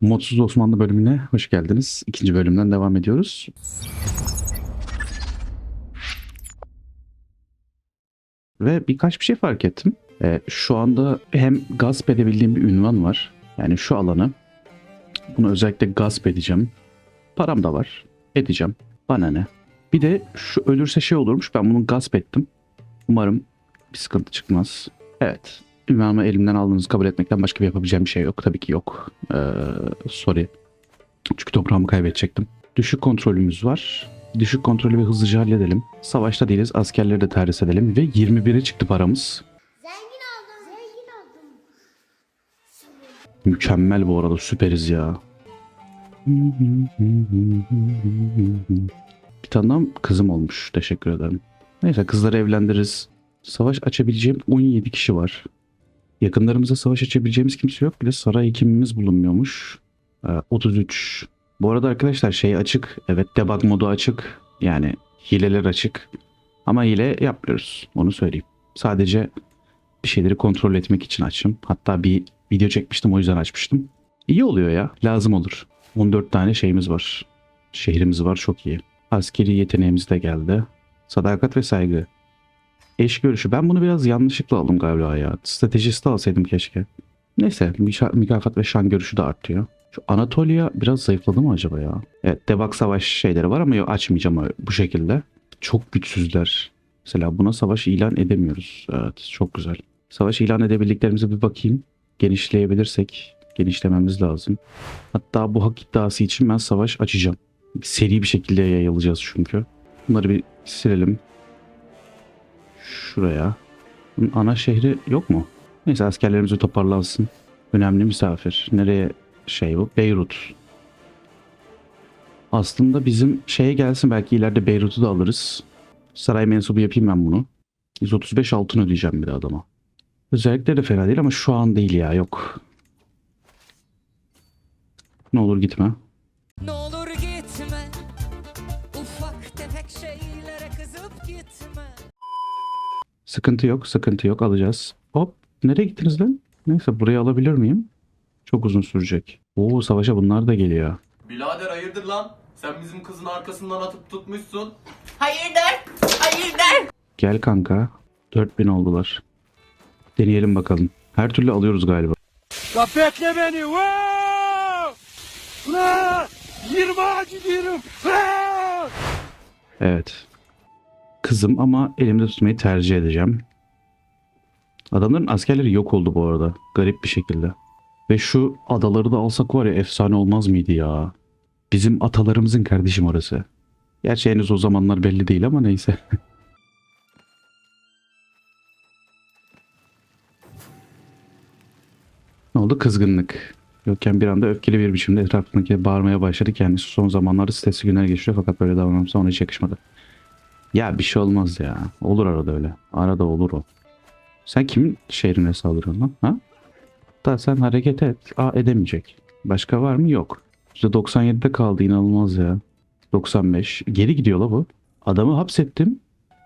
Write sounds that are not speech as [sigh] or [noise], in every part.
Modsuz Osmanlı bölümüne hoş geldiniz. İkinci bölümden devam ediyoruz. Ve birkaç bir şey fark ettim. Ee, şu anda hem gasp edebildiğim bir ünvan var. Yani şu alanı. Bunu özellikle gasp edeceğim. Param da var. Edeceğim. Bana ne? Bir de şu ölürse şey olurmuş. Ben bunu gasp ettim. Umarım bir sıkıntı çıkmaz. Evet. Ünvanımı elimden aldığınızı kabul etmekten başka bir yapabileceğim bir şey yok. Tabii ki yok. Ee, sorry. Çünkü toprağımı kaybedecektim. Düşük kontrolümüz var. Düşük kontrolü ve hızlıca halledelim. Savaşta değiliz. Askerleri de terhis edelim. Ve 21'e çıktı paramız. Zengin oldum. Zengin oldum. Mükemmel bu arada. Süperiz ya. Bir tane daha kızım olmuş. Teşekkür ederim. Neyse kızları evlendiririz. Savaş açabileceğim 17 kişi var. Yakınlarımıza savaş açabileceğimiz kimse yok. Bir de saray hekimimiz bulunmuyormuş. Ee, 33. Bu arada arkadaşlar şey açık. Evet debug modu açık. Yani hileler açık. Ama hile yapmıyoruz. Onu söyleyeyim. Sadece bir şeyleri kontrol etmek için açtım. Hatta bir video çekmiştim o yüzden açmıştım. İyi oluyor ya. Lazım olur. 14 tane şeyimiz var. Şehrimiz var çok iyi. Askeri yeteneğimiz de geldi. Sadakat ve saygı. Eş görüşü. Ben bunu biraz yanlışlıkla aldım galiba ya. Stratejist alsaydım keşke. Neyse mükafat ve şan görüşü de artıyor. Şu Anatolia biraz zayıfladı mı acaba ya? Evet debak savaş şeyleri var ama açmayacağım bu şekilde. Çok güçsüzler. Mesela buna savaş ilan edemiyoruz. Evet çok güzel. Savaş ilan edebildiklerimize bir bakayım. Genişleyebilirsek genişlememiz lazım. Hatta bu hak iddiası için ben savaş açacağım. Seri bir şekilde yayılacağız çünkü. Bunları bir silelim. Şuraya. Ana şehri yok mu? Neyse askerlerimizi toparlansın. Önemli misafir. Nereye şey bu? Beyrut. Aslında bizim şeye gelsin belki ileride Beyrut'u da alırız. Saray mensubu yapayım ben bunu. 135 altın ödeyeceğim bir de adama. Özellikle de fena değil ama şu an değil ya yok. Ne olur gitme. Sıkıntı yok, sıkıntı yok. Alacağız. Hop, nereye gittiniz lan? Neyse burayı alabilir miyim? Çok uzun sürecek. Oo savaşa bunlar da geliyor. Birader hayırdır lan? Sen bizim kızın arkasından atıp tutmuşsun. Hayırdır? Hayırdır? Gel kanka. 4000 oldular. Deneyelim bakalım. Her türlü alıyoruz galiba. Ya bekle beni. Wow! 20'a gidiyorum. Wow! Evet. Kızım ama elimde tutmayı tercih edeceğim. Adamların askerleri yok oldu bu arada. Garip bir şekilde. Ve şu adaları da alsak var ya efsane olmaz mıydı ya? Bizim atalarımızın kardeşim orası. Gerçi henüz o zamanlar belli değil ama neyse. [laughs] ne oldu? Kızgınlık. Yokken bir anda öfkeli bir biçimde etrafındaki bağırmaya başladı. Kendisi son zamanlarda stresli günler geçiriyor fakat böyle davranmamsa ona hiç yakışmadı. Ya bir şey olmaz ya. Olur arada öyle. Arada olur o. Sen kimin şehrine saldırıyorsun lan? Ha? Da sen hareket et. Aa edemeyecek. Başka var mı? Yok. %97'de kaldı inanılmaz ya. 95. Geri gidiyor la bu. Adamı hapsettim.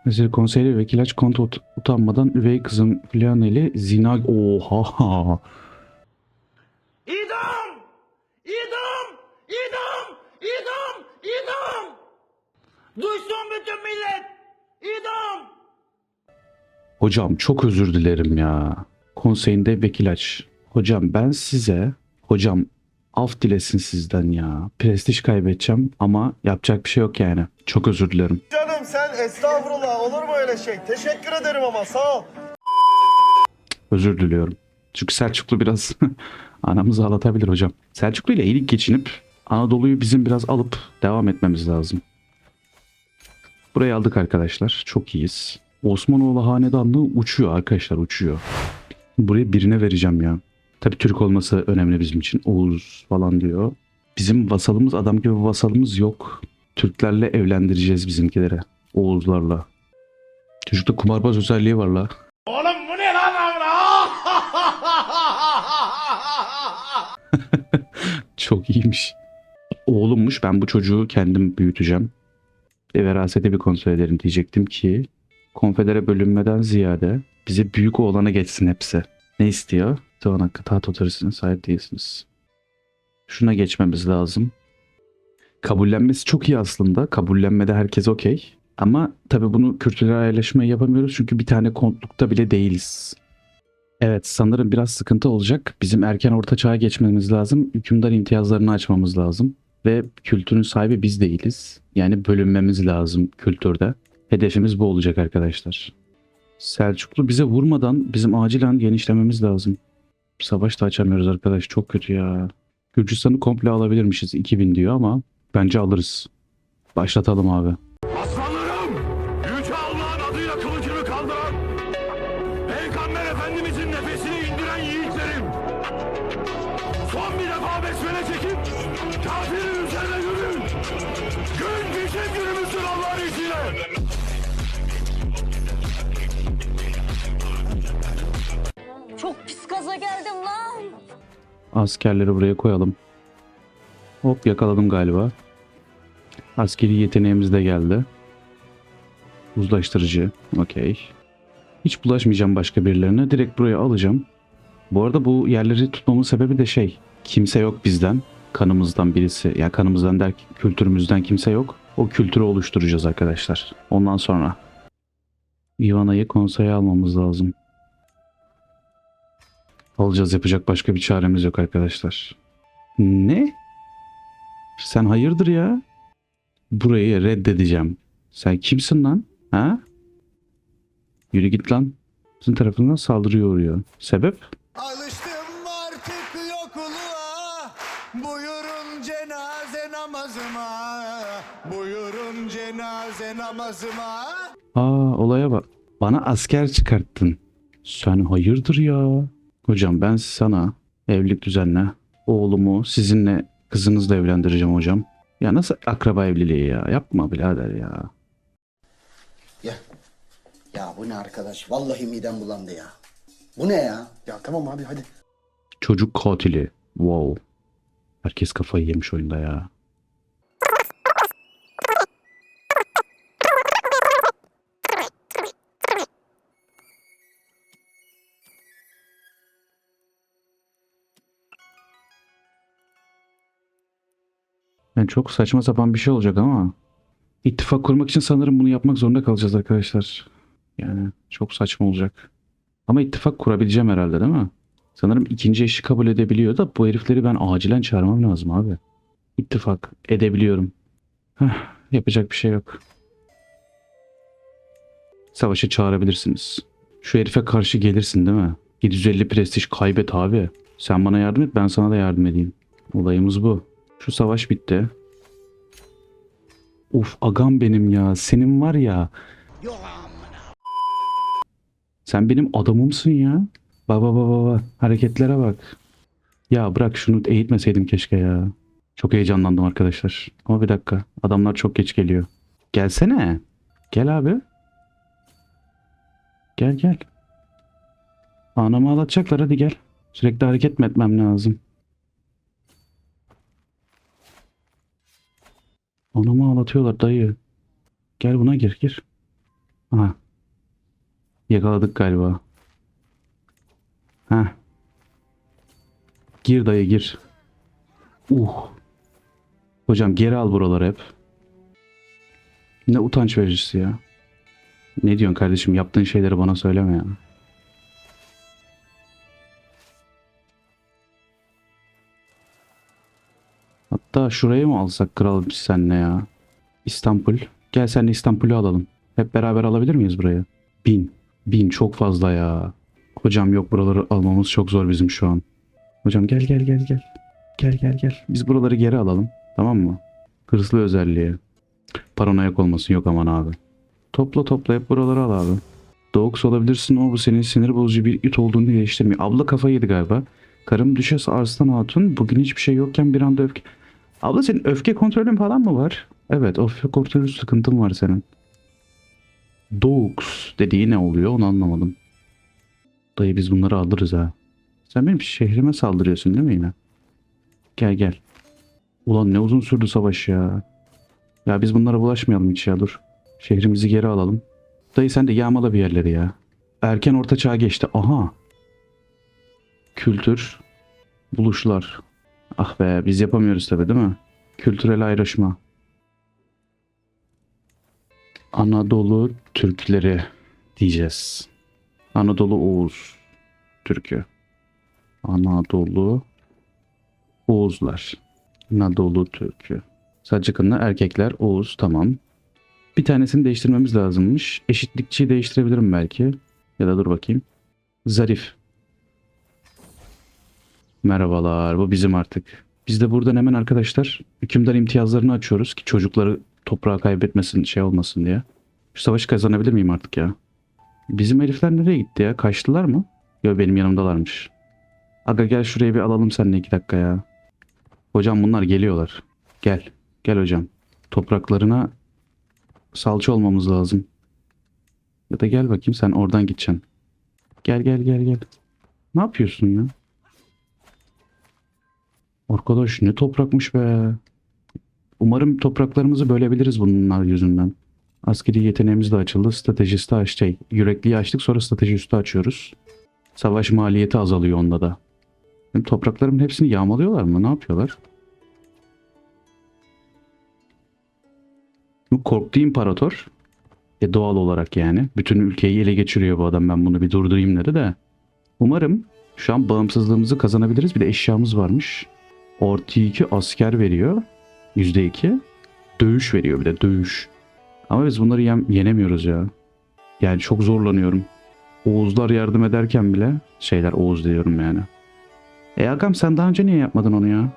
Mesela konseyli vekil aç kontu ut- utanmadan üvey kızım Flaneli zina... Oha! İdam! İdam! İdam! İdam! Duysun bütün millet! İdam! Hocam çok özür dilerim ya. Konseyinde vekil aç. Hocam ben size, hocam af dilesin sizden ya. Prestij kaybedeceğim ama yapacak bir şey yok yani. Çok özür dilerim. Canım sen estağfurullah olur mu öyle şey? Teşekkür ederim ama sağ ol. Özür diliyorum. Çünkü Selçuklu biraz [laughs] anamızı ağlatabilir hocam. Selçuklu ile iyilik geçinip Anadolu'yu bizim biraz alıp devam etmemiz lazım. Burayı aldık arkadaşlar. Çok iyiyiz. Osmanoğlu hanedanlığı uçuyor arkadaşlar uçuyor. Burayı birine vereceğim ya. Tabii Türk olması önemli bizim için. Oğuz falan diyor. Bizim vasalımız adam gibi vasalımız yok. Türklerle evlendireceğiz bizimkileri. Oğuzlarla. Çocukta kumarbaz özelliği var la. Oğlum bu ne lan [laughs] Çok iyiymiş. Oğlummuş ben bu çocuğu kendim büyüteceğim. Ve verasete bir kontrol ederim diyecektim ki konfedere bölünmeden ziyade bize büyük oğlana geçsin hepsi. Ne istiyor? Doğan hakkı taht otoritesine sahip değilsiniz. Şuna geçmemiz lazım. Kabullenmesi çok iyi aslında. Kabullenmede herkes okey. Ama tabii bunu kültürel ayrışmayı yapamıyoruz çünkü bir tane kontlukta bile değiliz. Evet sanırım biraz sıkıntı olacak. Bizim erken orta çağa geçmemiz lazım. Hükümdar imtiyazlarını açmamız lazım. Ve kültürün sahibi biz değiliz. Yani bölünmemiz lazım kültürde. Hedefimiz bu olacak arkadaşlar. Selçuklu bize vurmadan bizim acilen genişlememiz lazım. Savaş da açamıyoruz arkadaş. Çok kötü ya. Gürcistan'ı komple alabilirmişiz. 2000 diyor ama bence alırız. Başlatalım abi. Gaza geldim lan. Askerleri buraya koyalım. Hop yakaladım galiba. Askeri yeteneğimiz de geldi. Uzlaştırıcı. Okey. Hiç bulaşmayacağım başka birilerine. Direkt buraya alacağım. Bu arada bu yerleri tutmamın sebebi de şey. Kimse yok bizden. Kanımızdan birisi. Ya kanımızdan der kültürümüzden kimse yok. O kültürü oluşturacağız arkadaşlar. Ondan sonra. Ivana'yı konseye almamız lazım. Alacağız yapacak başka bir çaremiz yok arkadaşlar. Ne? Sen hayırdır ya? Burayı reddedeceğim. Sen kimsin lan? Ha? Yürü git lan. Sizin tarafından saldırıyor uğruyor. Sebep? Alıştım artık yokluğa. Buyurun cenaze namazıma. Buyurun cenaze namazıma. Aa olaya bak. Bana asker çıkarttın. Sen hayırdır ya? Hocam ben sana evlilik düzenle. Oğlumu sizinle kızınızla evlendireceğim hocam. Ya nasıl akraba evliliği ya? Yapma birader ya. Ya. Ya bu ne arkadaş? Vallahi midem bulandı ya. Bu ne ya? Ya tamam abi hadi. Çocuk katili. Wow. Herkes kafayı yemiş oyunda ya. Yani çok saçma sapan bir şey olacak ama ittifak kurmak için sanırım bunu yapmak zorunda kalacağız arkadaşlar. Yani çok saçma olacak. Ama ittifak kurabileceğim herhalde değil mi? Sanırım ikinci eşi kabul edebiliyor da bu herifleri ben acilen çağırmam lazım abi. İttifak edebiliyorum. Heh, yapacak bir şey yok. Savaşa çağırabilirsiniz. Şu herife karşı gelirsin değil mi? 750 prestij kaybet abi. Sen bana yardım et ben sana da yardım edeyim. Olayımız bu. Şu savaş bitti. Uf agam benim ya. Senin var ya. Sen benim adamımsın ya. Baba baba baba. Hareketlere bak. Ya bırak şunu eğitmeseydim keşke ya. Çok heyecanlandım arkadaşlar. Ama bir dakika. Adamlar çok geç geliyor. Gelsene. Gel abi. Gel gel. Anamı ağlatacaklar hadi gel. Sürekli hareket mi etmem lazım? Anamı ağlatıyorlar dayı. Gel buna gir gir. Aha. Yakaladık galiba. Ha. Gir dayı gir. Uh. Hocam geri al buraları hep. Ne utanç vericisi ya. Ne diyorsun kardeşim? Yaptığın şeyleri bana söyleme ya. Hatta şurayı mı alsak kral biz seninle ya? İstanbul. Gel senle İstanbul'u alalım. Hep beraber alabilir miyiz burayı? Bin. Bin çok fazla ya. Hocam yok buraları almamız çok zor bizim şu an. Hocam gel gel gel gel. Gel gel gel. Biz buraları geri alalım. Tamam mı? Hırslı özelliği. Paranoyak olmasın yok aman abi. Topla topla hep buraları al abi. Doğuks olabilirsin ama bu senin sinir bozucu bir it olduğunu değiştirmiyor. Abla kafayı yedi galiba. Karım düşes Arslan Hatun. Bugün hiçbir şey yokken bir anda öfke... Abla senin öfke kontrolün falan mı var? Evet öfke kontrolü sıkıntın var senin. Doğuks dediği ne oluyor onu anlamadım. Dayı biz bunları alırız ha. Sen benim şehrime saldırıyorsun değil mi yine? Gel gel. Ulan ne uzun sürdü savaş ya. Ya biz bunlara bulaşmayalım hiç ya dur. Şehrimizi geri alalım. Dayı sen de yağmala bir yerleri ya. Erken orta çağ geçti. Aha. Kültür. Buluşlar. Ah be biz yapamıyoruz tabii değil mi? Kültürel ayrışma. Anadolu Türkleri diyeceğiz. Anadolu Oğuz Türkü. Anadolu Oğuzlar. Anadolu Türkü. Saçıkınla erkekler Oğuz tamam. Bir tanesini değiştirmemiz lazımmış. Eşitlikçiyi değiştirebilirim belki. Ya da dur bakayım. Zarif. Merhabalar bu bizim artık. Biz de buradan hemen arkadaşlar hükümdar imtiyazlarını açıyoruz ki çocukları toprağa kaybetmesin şey olmasın diye. Şu savaşı kazanabilir miyim artık ya? Bizim herifler nereye gitti ya? Kaçtılar mı? Yok benim yanımdalarmış. Aga gel şuraya bir alalım seninle iki dakika ya. Hocam bunlar geliyorlar. Gel. Gel hocam. Topraklarına salça olmamız lazım. Ya da gel bakayım sen oradan gideceksin. Gel gel gel gel. Ne yapıyorsun ya? Arkadaş ne toprakmış be. Umarım topraklarımızı bölebiliriz bunlar yüzünden. Askeri yeteneğimiz de açıldı. Stratejisi de aç şey, yürekliği açtık sonra strateji üstü açıyoruz. Savaş maliyeti azalıyor onda da. Benim topraklarımın hepsini yağmalıyorlar mı? Ne yapıyorlar? Bu korktu imparator. E doğal olarak yani. Bütün ülkeyi ele geçiriyor bu adam. Ben bunu bir durdurayım dedi de. Umarım şu an bağımsızlığımızı kazanabiliriz. Bir de eşyamız varmış. Orti 2 asker veriyor. %2. Dövüş veriyor bir de dövüş. Ama biz bunları yem- yenemiyoruz ya. Yani çok zorlanıyorum. Oğuzlar yardım ederken bile şeyler Oğuz diyorum yani. E Agam sen daha önce niye yapmadın onu ya?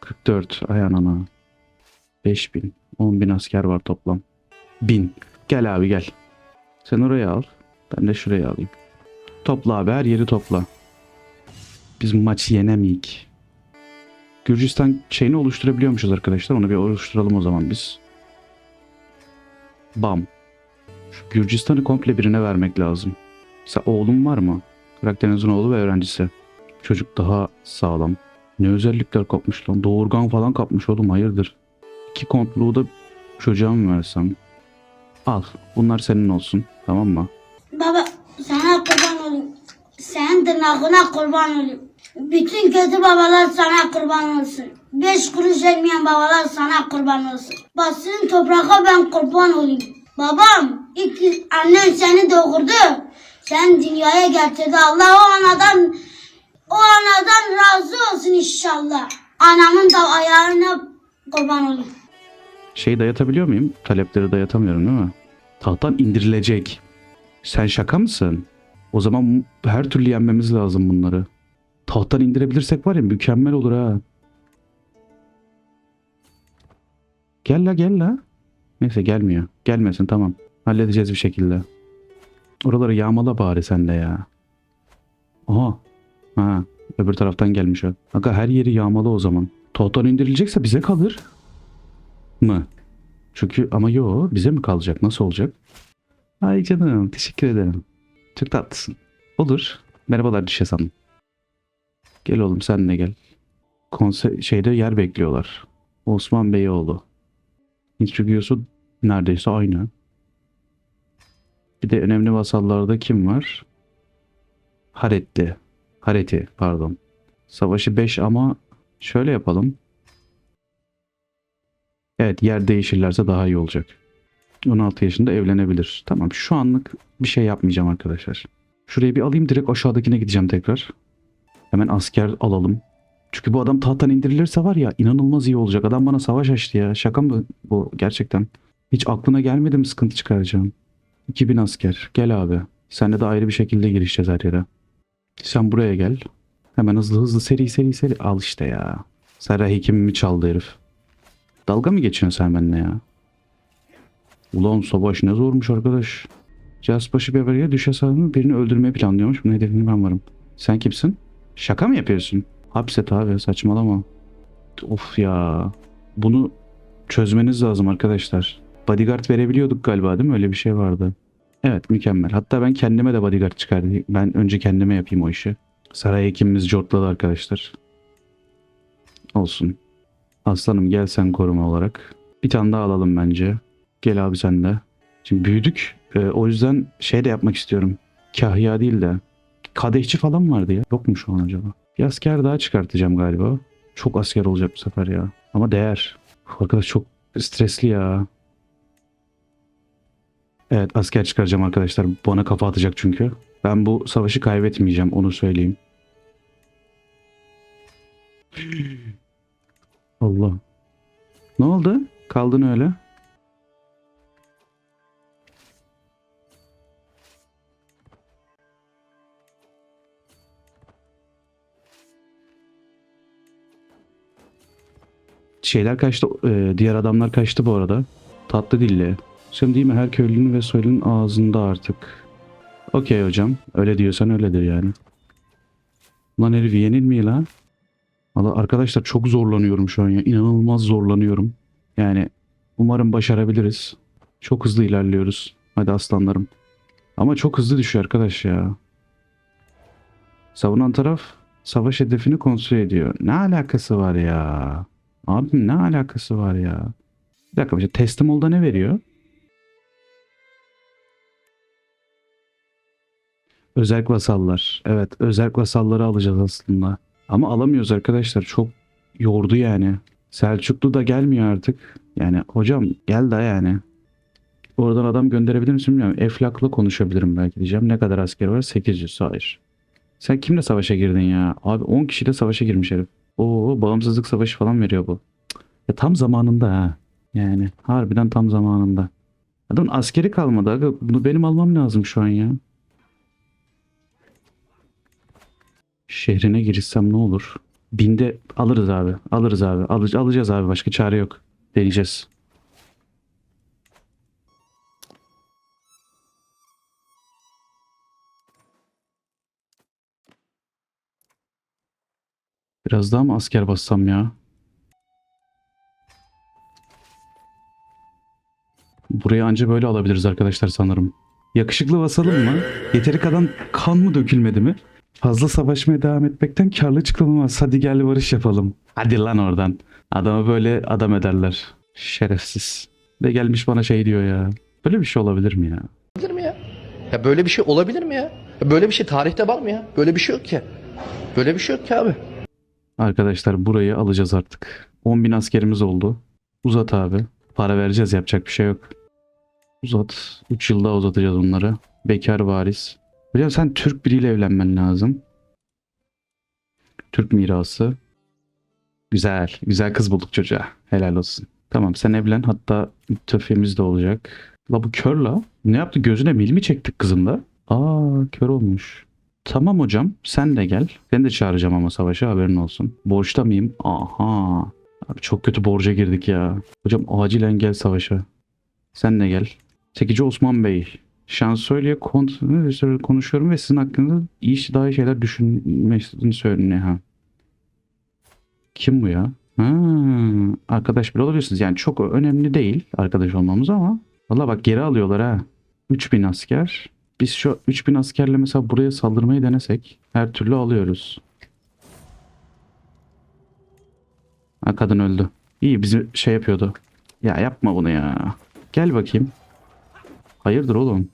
44 ay anana. 5000. 10.000 asker var toplam. 1000. Gel abi gel. Sen oraya al. Ben de şuraya alayım. Topla abi her yeri topla. Biz maçı yenemeyik. Gürcistan şeyini oluşturabiliyormuşuz arkadaşlar. Onu bir oluşturalım o zaman biz. Bam. Şu Gürcistan'ı komple birine vermek lazım. Mesela oğlum var mı? Karakterinizin oğlu ve öğrencisi. Çocuk daha sağlam. Ne özellikler kapmış lan. Doğurgan falan kapmış oğlum hayırdır. İki kontluğu da çocuğa mı versem? Al. Bunlar senin olsun. Tamam mı? Baba sana kurban olayım. Senin tırnağına kurban olayım. Bütün kötü babalar sana kurban olsun. Beş kuruş vermeyen babalar sana kurban olsun. Basın toprağa ben kurban olayım. Babam ilk annen seni doğurdu. Sen dünyaya getirdi. Allah o anadan o anadan razı olsun inşallah. Anamın da ayağına kurban olayım. Şey dayatabiliyor muyum? Talepleri dayatamıyorum değil mi? Tahttan indirilecek. Sen şaka mısın? O zaman her türlü yenmemiz lazım bunları. Tahttan indirebilirsek var ya mükemmel olur ha. Gel la gel la. Neyse gelmiyor. Gelmesin tamam. Halledeceğiz bir şekilde. Oraları yağmala bari sen de ya. Aha. Ha. Öbür taraftan gelmiş o. Aga her yeri yağmalı o zaman. Tahttan indirilecekse bize kalır. Mı? Çünkü ama yo bize mi kalacak? Nasıl olacak? Ay canım teşekkür ederim. Çok tatlısın. Olur. Merhabalar Dişes Hanım. Gel oğlum sen de gel. Konse şeyde yer bekliyorlar. Osman Beyoğlu. Intrigios'u neredeyse aynı. Bir de önemli vasallarda kim var? Haretti. Hareti pardon. Savaşı 5 ama şöyle yapalım. Evet yer değişirlerse daha iyi olacak. 16 yaşında evlenebilir. Tamam şu anlık bir şey yapmayacağım arkadaşlar. Şurayı bir alayım direkt aşağıdakine gideceğim tekrar. Hemen asker alalım. Çünkü bu adam tahttan indirilirse var ya inanılmaz iyi olacak. Adam bana savaş açtı ya. Şaka mı bu gerçekten? Hiç aklına gelmedi mi sıkıntı çıkaracağım? 2000 asker. Gel abi. Seninle de ayrı bir şekilde girişeceğiz her yere. Sen buraya gel. Hemen hızlı hızlı seri seri seri. Al işte ya. Saray hekimimi çaldı herif. Dalga mı geçiyorsun sen benimle ya? Ulan savaş ne zormuş arkadaş. Casbaşı bebeğe düşe sağını birini öldürmeyi planlıyormuş. Bunun hedefini ben varım. Sen kimsin? Şaka mı yapıyorsun? Hapset abi saçmalama. Of ya. Bunu çözmeniz lazım arkadaşlar. Bodyguard verebiliyorduk galiba değil mi? Öyle bir şey vardı. Evet mükemmel. Hatta ben kendime de bodyguard çıkardım. Ben önce kendime yapayım o işi. Saray hekimimiz cortladı arkadaşlar. Olsun. Aslanım gel sen koruma olarak. Bir tane daha alalım bence. Gel abi sen de. Şimdi büyüdük. Ee, o yüzden şey de yapmak istiyorum. Kahya değil de. Kadehçi falan vardı ya. Yok mu şu an acaba? Bir asker daha çıkartacağım galiba. Çok asker olacak bu sefer ya. Ama değer. Arkadaş çok stresli ya. Evet asker çıkaracağım arkadaşlar. Bana kafa atacak çünkü. Ben bu savaşı kaybetmeyeceğim onu söyleyeyim. [gasps] Allah. Ne oldu? Kaldın öyle. Şeyler kaçtı. e, diğer adamlar kaçtı bu arada. Tatlı dille. Sen değil mi her köylünün ve soylunun ağzında artık. Okey hocam. Öyle diyorsan öyledir yani. Lan herif yenilmiyor lan. Valla arkadaşlar çok zorlanıyorum şu an ya. İnanılmaz zorlanıyorum. Yani umarım başarabiliriz. Çok hızlı ilerliyoruz. Hadi aslanlarım. Ama çok hızlı düşüyor arkadaş ya. Savunan taraf savaş hedefini kontrol ediyor. Ne alakası var ya? Abim ne alakası var ya? Bir dakika bir. Teslim olda ne veriyor? Özerk vasallar. Evet özerk vasalları alacağız aslında. Ama alamıyoruz arkadaşlar. Çok yordu yani. Selçuklu da gelmiyor artık. Yani hocam gel da yani. Oradan adam gönderebilir misin bilmiyorum. Eflak'la konuşabilirim belki diyeceğim. Ne kadar asker var? 800. Hayır. Sen kimle savaşa girdin ya? Abi 10 kişiyle savaşa girmiş herif. Oo bağımsızlık savaşı falan veriyor bu. Ya tam zamanında ha. Yani harbiden tam zamanında. Adamın askeri kalmadı. Aga. Bunu benim almam lazım şu an ya. Şehrine girişsem ne olur? Binde alırız abi. Alırız abi. Alıc- alacağız abi. Başka çare yok. Deneyeceğiz. Biraz daha mı asker bassam ya? Burayı anca böyle alabiliriz arkadaşlar sanırım. Yakışıklı vasalım mı? Yeteri kadar kan mı dökülmedi mi? Fazla savaşmaya devam etmekten karlı çıkılmaz. Hadi gel barış yapalım. Hadi lan oradan. Adamı böyle adam ederler. Şerefsiz. Ve gelmiş bana şey diyor ya. Böyle bir şey olabilir mi ya? Olabilir mi ya? Ya böyle bir şey olabilir mi ya? Ya Böyle bir şey tarihte var mı ya? Böyle bir şey yok ki. Böyle bir şey yok ki abi. Arkadaşlar burayı alacağız artık. 10.000 askerimiz oldu. Uzat abi. Para vereceğiz yapacak bir şey yok. Uzat. 3 yılda uzatacağız onları. Bekar varis. Hocam sen Türk biriyle evlenmen lazım. Türk mirası. Güzel. Güzel kız bulduk çocuğa. Helal olsun. Tamam sen evlen. Hatta müttefimiz de olacak. La bu kör la. Ne yaptı? Gözüne mil mi çektik kızın da? Aa kör olmuş. Tamam hocam sen de gel. Seni de çağıracağım ama savaşa haberin olsun. Borçta mıyım? Aha. Abi çok kötü borca girdik ya. Hocam acilen gel savaşa. Sen de gel. Çekici Osman Bey. Şansölye konuşuyorum ve sizin hakkında iyi daha iyi şeyler düşünmesini söylüyor. Ha. Kim bu ya? Ha, arkadaş bile olabilirsiniz. Yani çok önemli değil arkadaş olmamız ama. Valla bak geri alıyorlar ha. 3000 asker. Biz şu 3000 askerle mesela buraya saldırmayı denesek her türlü alıyoruz. Ha kadın öldü. İyi bizi şey yapıyordu. Ya yapma bunu ya. Gel bakayım. Hayırdır oğlum?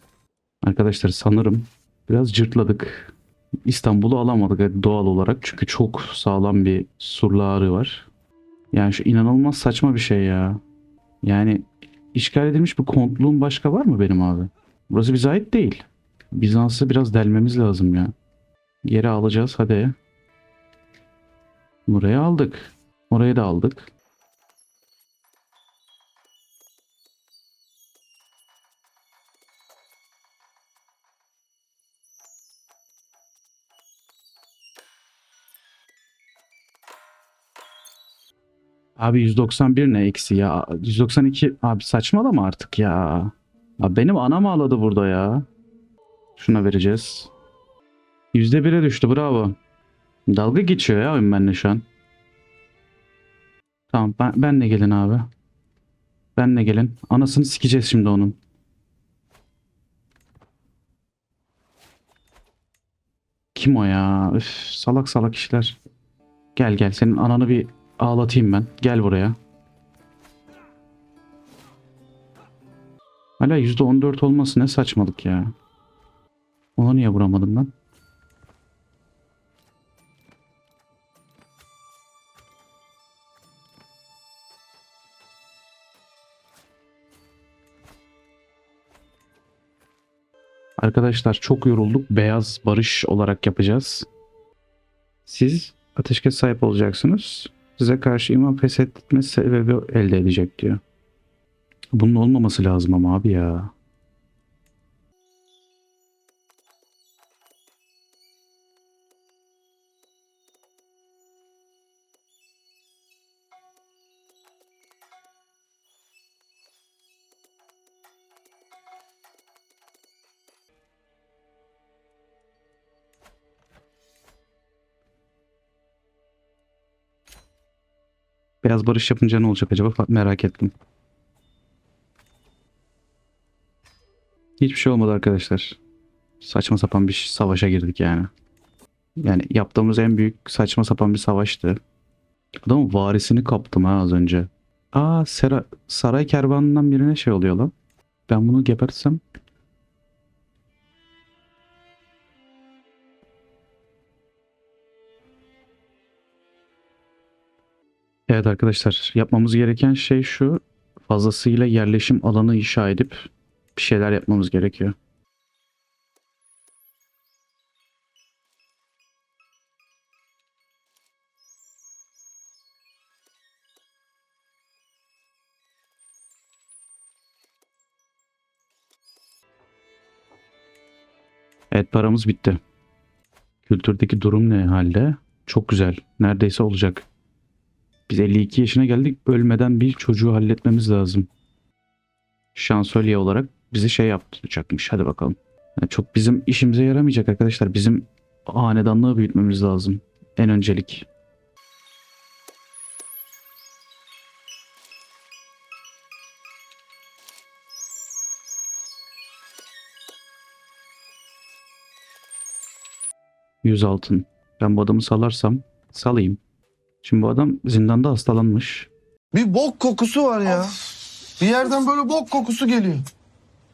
Arkadaşlar sanırım biraz cırtladık. İstanbul'u alamadık doğal olarak. Çünkü çok sağlam bir surları var. Yani şu inanılmaz saçma bir şey ya. Yani işgal edilmiş bir kontluğum başka var mı benim abi? Burası bize ait değil. Bizans'ı biraz delmemiz lazım ya. Geri alacağız hadi. Burayı aldık. Orayı da aldık. Abi 191 ne eksi ya? 192 abi saçmalama artık ya. Abi benim anam ağladı burada ya. Şuna vereceğiz. %1'e düştü bravo. Dalga geçiyor ya oyun benimle şu an. Tamam ben, benle gelin abi. Benle gelin. Anasını sikeceğiz şimdi onun. Kim o ya? Üf, salak salak işler. Gel gel senin ananı bir ağlatayım ben. Gel buraya. Hala %14 olması ne saçmalık ya. Onu niye vuramadım ben? Arkadaşlar çok yorulduk. Beyaz barış olarak yapacağız. Siz ateşkes sahip olacaksınız. Size karşı iman pes etme sebebi elde edecek diyor. Bunun olmaması lazım ama abi ya. Beyaz barış yapınca ne olacak acaba merak ettim. Hiçbir şey olmadı arkadaşlar. Saçma sapan bir savaşa girdik yani. Yani yaptığımız en büyük saçma sapan bir savaştı. Adamın varisini kaptım ha az önce. Aa Sera, saray kervanından birine şey oluyor lan. Ben bunu gebertsem. Evet arkadaşlar yapmamız gereken şey şu. Fazlasıyla yerleşim alanı inşa edip bir şeyler yapmamız gerekiyor. Evet paramız bitti. Kültürdeki durum ne halde? Çok güzel. Neredeyse olacak. Biz 52 yaşına geldik. Ölmeden bir çocuğu halletmemiz lazım. Şansölye olarak bizi şey yaptıracakmış. Hadi bakalım. Yani çok bizim işimize yaramayacak arkadaşlar. Bizim hanedanlığı büyütmemiz lazım. En öncelik. Yüz altın. Ben bu adamı salarsam salayım. Şimdi bu adam zindanda hastalanmış. Bir bok kokusu var ya. Bir yerden böyle bok kokusu geliyor.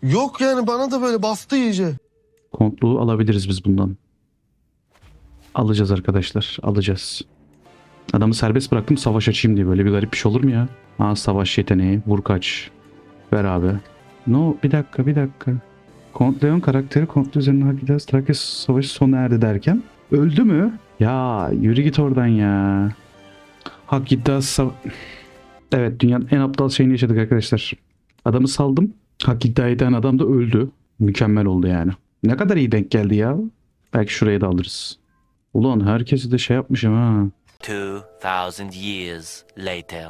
Yok yani bana da böyle bastı iyice. Kontluğu alabiliriz biz bundan. Alacağız arkadaşlar. Alacağız. Adamı serbest bıraktım savaş açayım diye. Böyle bir garip bir şey olur mu ya? Ha savaş yeteneği. Vur kaç. Ver abi. No bir dakika bir dakika. Kont Leon karakteri Kontlu üzerine Hakidas Trakya savaşı sona erdi derken öldü mü? Ya yürü git oradan ya. Hakidas sav- Evet dünyanın en aptal şeyini yaşadık arkadaşlar. Adamı saldım. Hak iddia eden adam da öldü. Mükemmel oldu yani. Ne kadar iyi denk geldi ya. Belki şurayı da alırız. Ulan herkesi de şey yapmışım ha. 2000 years later.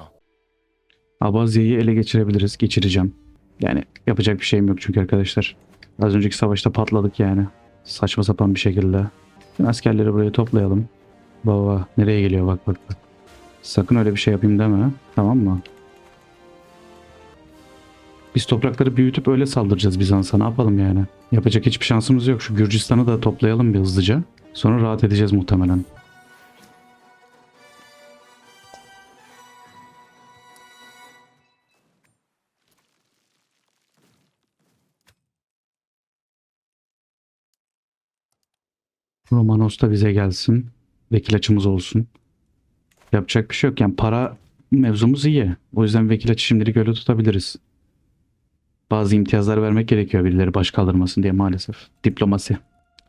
Abazya'yı ele geçirebiliriz. Geçireceğim. Yani yapacak bir şeyim yok çünkü arkadaşlar. Az önceki savaşta patladık yani. Saçma sapan bir şekilde. Şimdi askerleri buraya toplayalım. Baba nereye geliyor bak bak bak. Sakın öyle bir şey yapayım deme. Tamam mı? Biz toprakları büyütüp öyle saldıracağız Bizans'a ne yapalım yani. Yapacak hiçbir şansımız yok. Şu Gürcistan'ı da toplayalım bir hızlıca. Sonra rahat edeceğiz muhtemelen. Romanos da bize gelsin. Vekil açımız olsun. Yapacak bir şey yok. Yani para mevzumuz iyi. O yüzden vekil açı şimdilik öyle tutabiliriz. Bazı imtiyazlar vermek gerekiyor birileri baş kaldırmasın diye maalesef. Diplomasi.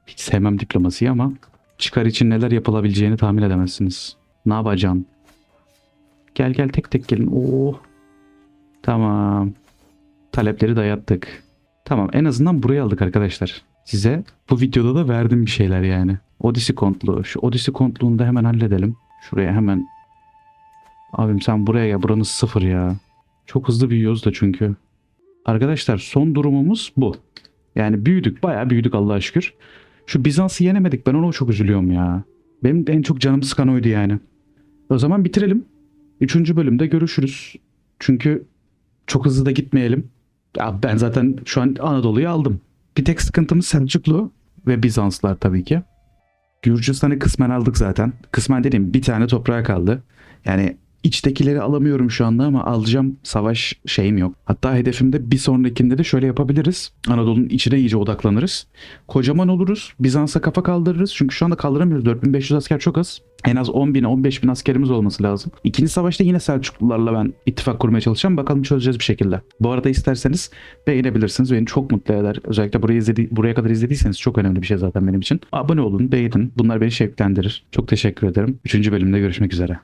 Hiç sevmem diplomasiyi ama çıkar için neler yapılabileceğini tahmin edemezsiniz. Ne yapacaksın? Gel gel tek tek gelin. Oo. Tamam. Talepleri dayattık. Tamam en azından burayı aldık arkadaşlar. Size bu videoda da verdim bir şeyler yani. Odyssey kontluğu. Şu Odyssey kontluğunu da hemen halledelim. Şuraya hemen. Abim sen buraya gel. Buranın sıfır ya. Çok hızlı büyüyoruz da çünkü. Arkadaşlar son durumumuz bu. Yani büyüdük. Bayağı büyüdük Allah'a şükür. Şu Bizans'ı yenemedik. Ben ona çok üzülüyorum ya. Benim en çok canım sıkan oydu yani. O zaman bitirelim. Üçüncü bölümde görüşürüz. Çünkü çok hızlı da gitmeyelim. Ya ben zaten şu an Anadolu'yu aldım. Bir tek sıkıntımız Selçuklu ve Bizanslar tabii ki. Gürcistan'ı kısmen aldık zaten. Kısmen dediğim bir tane toprağa kaldı. Yani içtekileri alamıyorum şu anda ama alacağım savaş şeyim yok. Hatta hedefimde bir sonrakinde de şöyle yapabiliriz. Anadolu'nun içine iyice odaklanırız. Kocaman oluruz. Bizans'a kafa kaldırırız. Çünkü şu anda kaldıramıyoruz. 4500 asker çok az. En az 10 bin 15 bin askerimiz olması lazım. İkinci savaşta yine Selçuklularla ben ittifak kurmaya çalışacağım. Bakalım çözeceğiz bir şekilde. Bu arada isterseniz beğenebilirsiniz. Beni çok mutlu eder. Özellikle burayı izledi buraya kadar izlediyseniz çok önemli bir şey zaten benim için. Abone olun, beğenin. Bunlar beni şevklendirir. Çok teşekkür ederim. Üçüncü bölümde görüşmek üzere.